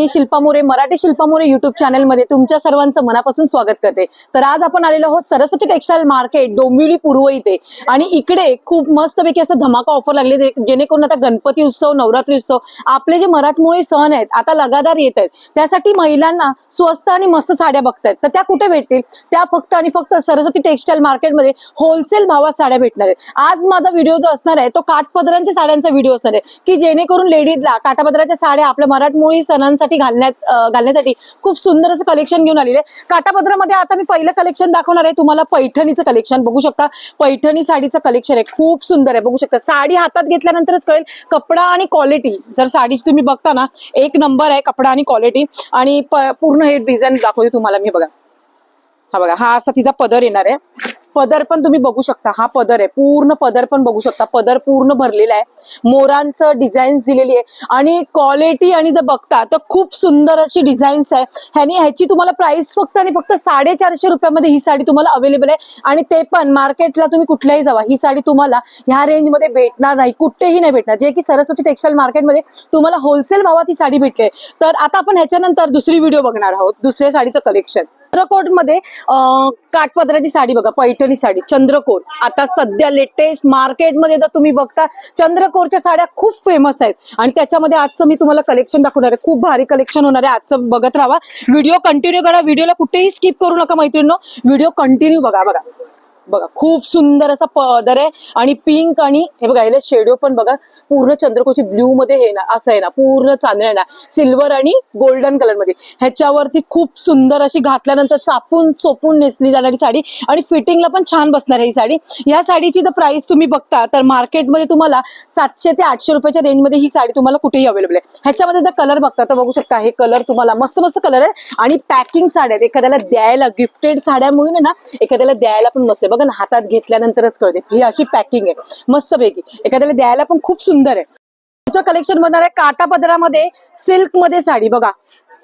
मी Shilpa More Marathi Shilpa More YouTube चॅनलमध्ये तुमच्या सर्वांचं मनापासून स्वागत करते. तर आज आपण आलेलो आहोत सरस्वती टेक्सटाईल मार्केट डोंबिवली पूर्व इथे. आणि इकडे खूप मस्तपैकी असं धमाका ऑफर लागले जेणेकरून आता गणपती उत्सव नवरात्री उत्सव आपले जे मराठमोळी सण आहेत आता लगातार येत आहेत. त्यासाठी महिलांना स्वस्त आणि मस्त साड्या बघतायत. तर त्या कुठे भेटतील? त्या फक्त आणि फक्त सरस्वती टेक्सटाईल मार्केटमध्ये होलसेल भावात साड्या भेटणार आहेत. आज माझा व्हिडिओ जो असणार आहे तो काठपदरांच्या साड्यांचा व्हिडिओ असणार आहे. की जेणेकरून लेडीजला काठापदराच्या साड्या आपल्या मराठमोळी सणांसाठी घालण्यात घालण्यासाठी खूप सुंदर असं कलेक्शन घेऊन आलेले आहे आता मी पहिलं कलेक्शन दाखवणार आहे. तुम्हाला पैठणीचं कलेक्शन बघू शकता. पैठणी साडीचं कलेक्शन आहे. खूप सुंदर आहे. बघू शकता. साडी हातात घेतल्यानंतरच कळेल कपडा आणि क्वालिटी जर साडीची तुम्ही बघता ना एक नंबर आहे कपडा आणि क्वालिटी आणि पूर्ण हे डिझाईन दाखवते तुम्हाला मी बघा. हा बघा हा असा तिचा पदर येणार आहे. पदर पण तुम्ही बघू शकता. हा पदर आहे. पूर्ण पदर पण बघू शकता. पदर पूर्ण भरलेला आहे. मोरांचं डिझाईन्स दिलेली आहे. आणि क्वालिटी आणि जर बघता तर खूप सुंदर अशी डिझाईन्स आहे. ह्यानी ह्याची तुम्हाला प्राइस फक्त आणि फक्त साडेचारशे रुपयामध्ये ही साडी तुम्हाला अवेलेबल आहे. आणि ते पण मार्केटला तुम्ही कुठल्याही जावा. ही साडी तुम्हाला ह्या रेंजमध्ये भेटणार नाही. कुठेही नाही भेटणार. जे की सरस्वती टेक्सटाईल मार्केटमध्ये तुम्हाला होलसेल भावात ही साडी भेटते तर आता आपण ह्याच्यानंतर दुसरी व्हिडिओ बघणार आहोत. दुसऱ्या साडीचं कलेक्शन चंद्रकोटमध्ये काठपदराची साडी बघा पैठणी साडी चंद्रकोट. आता सध्या लेटेस्ट मार्केटमध्ये जर तुम्ही बघता चंद्रकोरच्या साड्या खूप फेमस आहेत. आणि त्याच्यामध्ये आजचं मी तुम्हाला कलेक्शन दाखवणार आहे. खूप भारी कलेक्शन होणार आहे. आजचं बघत राहा. व्हिडिओ कंटिन्यू करा. व्हिडिओला कुठेही स्किप करू नका मैत्रिणी व्हिडिओ कंटिन्यू बघा बघा. बघा खूप सुंदर असा पदर आहे आणि पिंक आणि हे बघा याला शेडो पण बघा पूर्ण चंद्रकोची ब्ल्यू मध्ये हे ना असं आहे ना पूर्ण चांदण्या आहे ना सिल्वर आणि गोल्डन कलरमध्ये. ह्याच्यावरती खूप सुंदर अशी घातल्यानंतर चापून चोपून नेसली जाणारी साडी आणि फिटिंगला पण छान बसणार ही साडी. या साडीची जर प्राइस तुम्ही बघता तर मार्केटमध्ये तुम्हाला सातशे ते आठशे रुपयाच्या रेंजमध्ये ही साडी तुम्हाला कुठेही अवेलेबल आहे. ह्याच्यामध्ये जर कलर बघता तर बघू शकता हे कलर तुम्हाला मस्त मस्त कलर आहे आणि पॅकिंग साड्या आहेत. एखाद्याला द्यायला गिफ्टेड साड्या म्हणून आहे ना एखाद्याला द्यायला पण मस्त आहे. बघा ना हातात घेतल्यानंतरच कळते. ही अशी पॅकिंग आहे. मस्तपैकी. एखाद्याला द्यायला पण खूप सुंदर आहे. कलेक्शन बनणार आहे काटा पदरामध्ये सिल्कमध्ये साडी बघा.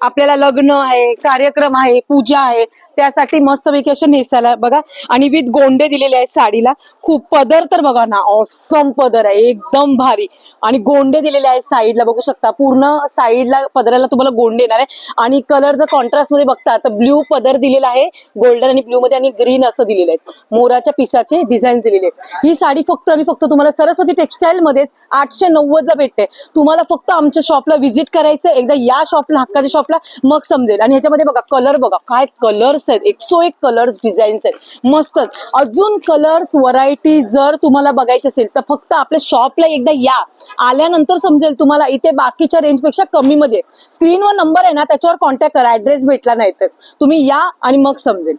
आपल्याला लग्न आहे कार्यक्रम आहे पूजा आहे त्यासाठी मस्तपैकी असे नेसायला बघा. आणि विथ गोंडे दिलेले आहेत साडीला. खूप पदर तर बघा ना ऑसम पदर आहे एकदम भारी. आणि गोंडे दिलेले आहेत साईडला बघू शकता. पूर्ण साईडला पदराला तुम्हाला गोंडे येणार आहे. आणि कलर जर कॉन्ट्रास्टमध्ये बघता तर ब्ल्यू पदर दिलेला आहे गोल्डन आणि ब्ल्यू मध्ये आणि ग्रीन असं दिलेलं आहे. मोराच्या पिसाचे डिझाईन दिलेले ही साडी फक्त आणि फक्त तुम्हाला सरस्वती टेक्सटाईल मध्येच आठशे नव्वदला भेटते. तुम्हाला फक्त आमच्या शॉपला व्हिजिट करायचं एकदा या शॉपला हक्काच्या शॉपला मग समजेल. आणि ह्याच्यामध्ये बघा कलर बघा. काय कलर्स आहेत? एकशो एक कलर्स डिझाईन्स आहेत. मस्तच अजून कलर्स व्हरायटी जर तुम्हाला बघायची असेल तर फक्त आपल्या शॉपला एकदा या. आल्यानंतर समजेल तुम्हाला इथे बाकीच्या रेंजपेक्षा कमीमध्ये. स्क्रीनवर नंबर आहे ना त्याच्यावर कॉन्टॅक्ट करा. ऍड्रेस भेटला नाही तर. तुम्ही या आणि मग समजेल.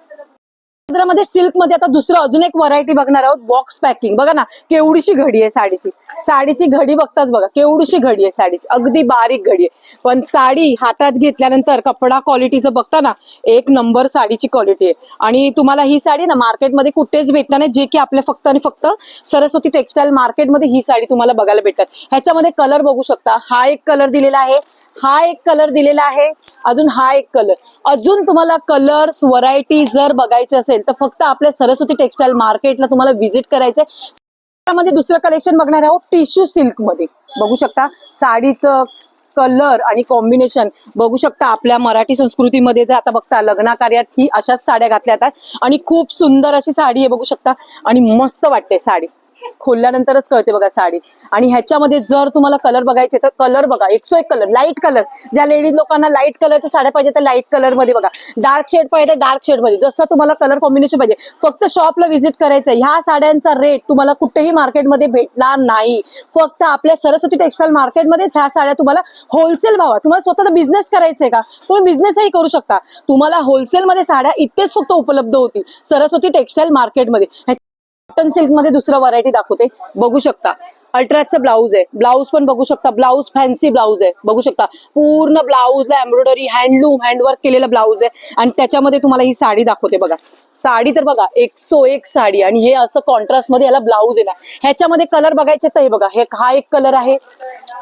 मध्ये सिल्कमध्ये आता दुसरं अजून एक व्हरायटी बघणार आहोत बॉक्स पॅकिंग बघा ना केवढीशी घडी आहे साडीची. साडीची घडी बघताच बघा केवढीशी घडी आहे साडीची. अगदी बारीक घडी आहे. पण साडी हातात घेतल्यानंतर कपडा क्वालिटीचं बघता ना एक नंबर साडीची क्वालिटी आहे. आणि तुम्हाला ही साडी ना मार्केटमध्ये कुठेच भेटणार नाही जे की आपल्या फक्त आणि फक्त सरस्वती टेक्सटाईल मार्केटमध्ये ही साडी तुम्हाला बघायला भेटतात. ह्याच्यामध्ये कलर बघू शकता. हा एक कलर दिलेला आहे. हा एक कलर दिलेला आहे. अजून हा एक कलर अजून तुम्हाला कलर्स व्हरायटी जर बघायची असेल तर फक्त आपल्या सरस्वती टेक्सटाईल मार्केटला तुम्हाला व्हिजिट करायचंय. त्यामध्ये दुसरं कलेक्शन बघणार आहोत टिश्यू सिल्कमध्ये. बघू शकता साडीचं कलर आणि कॉम्बिनेशन बघू शकता आपल्या मराठी संस्कृतीमध्ये जर आता बघता लग्ना कार्यात ही अशाच साड्या घातल्या जातात. आणि खूप सुंदर अशी साडी आहे बघू शकता. आणि मस्त वाटते साडी. खोलल्यानंतरच कळते बघा साडी. आणि ह्याच्यामध्ये जर तुम्हाला कलर बघायचे तर कलर बघा. एकसो एक कलर लाइट कलर ज्या लेडीज लोकांना लाइट कलरच्या साड्या पाहिजे तर लाइट कलरमध्ये बघा. डार्क शेड पाहिजे डार्क शेडमध्ये. जसं तुम्हाला कलर कॉम्बिनेशन पाहिजे. फक्त शॉपला व्हिजिट करायचं ह्या साड्यांचा रेट तुम्हाला कुठेही मार्केटमध्ये भेटणार नाही. फक्त आपल्या सरस्वती टेक्सटाईल मार्केटमध्येच ह्या साड्या तुम्हाला होलसेल भावात तुम्हाला स्वतःचा बिझनेस करायचंय का? तुम्ही बिझनेसही करू शकता. तुम्हाला होलसेलमध्ये साड्या इथेच फक्त उपलब्ध होतील. सरस्वती टेक्सटाईल मार्केटमध्ये कॉटन सिल्कमध्ये दुसरं व्हरायटी दाखवते. बघू शकता. अल्ट्राचं ब्लाऊज आहे. ब्लाऊज पण बघू शकता. ब्लाऊज फॅन्सी ब्लाऊज आहे. बघू शकता. पूर्ण ब्लाऊजला एम्ब्रॉयडरी हँडलूम हँडवर्क केलेला ब्लाऊज आहे. आणि त्याच्यामध्ये तुम्हाला ही साडी दाखवते बघा. साडी तर बघा एकसो एक साडी. आणि हे असं कॉन्ट्रास्टमध्ये याला ब्लाऊज आहे ना. ह्याच्यामध्ये कलर बघायचे तर हे बघा हे हा एक कलर आहे.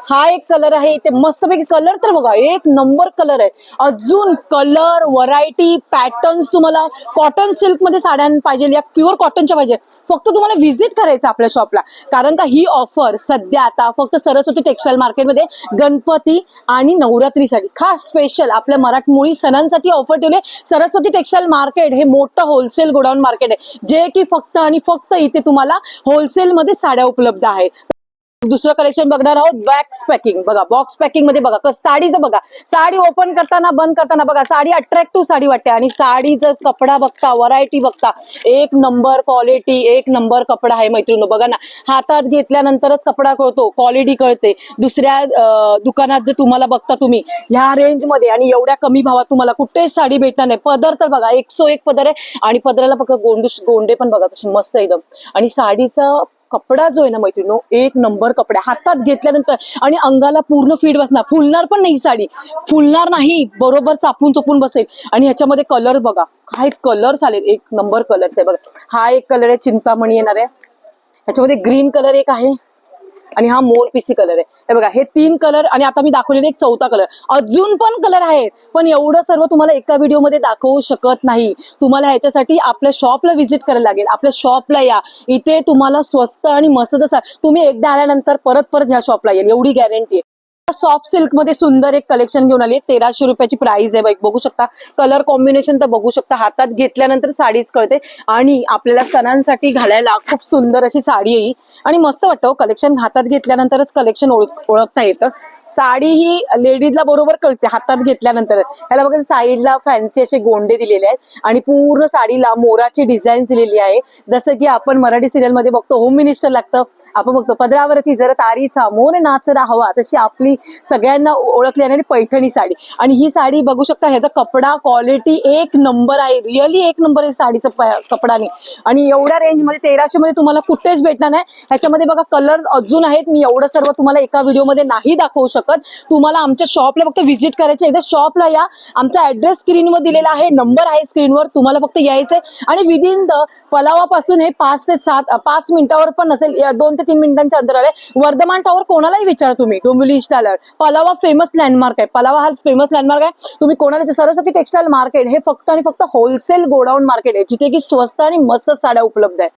हा एक कलर आहे. इथे मस्तपैकी कलर तर बघा एक नंबर कलर आहे. अजून कलर व्हरायटी पॅटर्न्स तुम्हाला कॉटन सिल्कमध्ये साड्या पाहिजे या प्युअर कॉटनच्या पाहिजे. फक्त तुम्हाला व्हिजिट करायचं आपल्या शॉपला कारण का ही ऑफर ऑफर सध्या आता फक्त सरस्वती टेक्सटाईल मार्केटमध्ये गणपती आणि नवरात्रीसाठी. खास स्पेशल आपल्या मराठमोळी सणांसाठी ऑफर ठेवले. सरस्वती टेक्सटाईल मार्केट हे मोठं होलसेल गोडाऊन मार्केट आहे. जे की फक्त आणि फक्त इथे तुम्हाला होलसेलमध्ये साड्या उपलब्ध आहेत. दुसरं कलेक्शन बघणार आहोत बॅक्स पॅकिंग बघा बॉक्स पॅकिंगमध्ये बघा कसं साडीचं बघा साडी ओपन करताना बंद करताना बघा साडी अट्रॅक्टिव्ह साडी वाटते. आणि साडीचा कपडा बघता व्हरायटी बघता एक नंबर क्वालिटी एक नंबर कपडा आहे मैत्रिणी बघा ना. हातात घेतल्यानंतरच कपडा कळतो क्वालिटी कळते. दुसऱ्या दुकानात जर तुम्हाला बघता तुम्ही ह्या रेंजमध्ये आणि एवढ्या कमी भावात तुम्हाला कुठेच साडी भेटणार नाही. पदर तर बघा एक सो एक पदर आहे. आणि पदराला बघा गोंडू गोंडे पण बघा कसे मस्त एकदम. आणि साडीचं कपडा जो आहे ना मैत्रिणो एक नंबर कपडा. हातात घेतल्यानंतर आणि अंगाला पूर्ण फीड बसणार. फुलणार पण नाही साडी. फुलणार नाही बरोबर चापून चोपून बसेल. आणि ह्याच्यामध्ये कलर बघा. काय कलर्स आले एक नंबर कलर्स आहे. बघा. हा एक कलर आहे चिंतामणी येणार. आहे ह्याच्यामध्ये ग्रीन कलर एक आहे. आणि हा मोर पीसी कलर आहे. हे बघा हे तीन कलर आणि आता मी दाखवलेले एक चौथा कलर अजून पण कलर आहेत पण एवढं सर्व तुम्हाला एका व्हिडिओमध्ये दाखवू शकत नाही. तुम्हाला ह्याच्यासाठी आपल्या शॉपला व्हिजिट करायला लागेल. आपल्या शॉपला या. इथे तुम्हाला स्वस्त आणि मस्त तुम्ही एकदा आल्यानंतर परत परत ह्या शॉपला येईल. एवढी गॅरंटी आहे. सॉफ्ट सिल्कमध्ये सुंदर एक कलेक्शन घेऊन आली. तेराशे रुपयाची प्राइस आहे बाईक बघू शकता. कलर कॉम्बिनेशन तर बघू शकता. हातात घेतल्यानंतर साडीच कळते. आणि आपल्याला सणांसाठी घालायला खूप सुंदर अशी साडी आहे आणि मस्त वाटतं हो. कलेक्शन हातात घेतल्यानंतरच कलेक्शन ओळखता येतं. साडी ही लेडीजला बरोबर कळते हातात घेतल्यानंतर. ह्याला बघा साईडला फॅन्सी असे गोंडे दिलेले आहेत आणि पूर्ण साडीला मोराची डिझाईन दिलेली आहे. जसं की आपण मराठी सिरियलमध्ये बघतो होम मिनिस्टर लागतं. आपण बघतो पदरावरती जर तारीचा मोर नाचरा हवा तशी आपली सगळ्यांना ओळखली आणि पैठणी साडी. आणि ही साडी बघू शकता ह्याचा कपडा क्वालिटी एक नंबर आहे रिअली एक नंबर आहे साडीचा कपडाने आणि एवढ्या रेंजमध्ये तेराशे मध्ये तुम्हाला कुठेच भेटणार नाही. ह्याच्यामध्ये बघा कलर अजून आहेत. मी एवढं सर्व तुम्हाला एका व्हिडिओमध्ये नाही दाखवू शकत. तुम्हाला आमच्या शॉपला फक्त व्हिजिट करायचे एकदा शॉपला या. आमचा ऍड्रेस स्क्रीनवर दिलेला आहे. नंबर आहे स्क्रीनवर तुम्हाला फक्त यायचंय. आणि विदिन द पलावापासून हे पाच ते सात पाच मिनिटावर पण नसेल दोन ते तीन मिनिटांच्या अंतरावर आहे. वर्धमान टॉवर कोणालाही विचारा तुम्ही. डोंबिवली इस्टालर पलावा फेमस लँडमार्क आहे. पलावा हा फेमस लँडमार्क आहे. तुम्ही कोणाला सरस्वती टेक्सटाईल मार्केट हे फक्त आणि फक्त होलसेल गोडाऊन मार्केट आहे. जिथे की स्वस्त आणि मस्त साड्या उपलब्ध आहे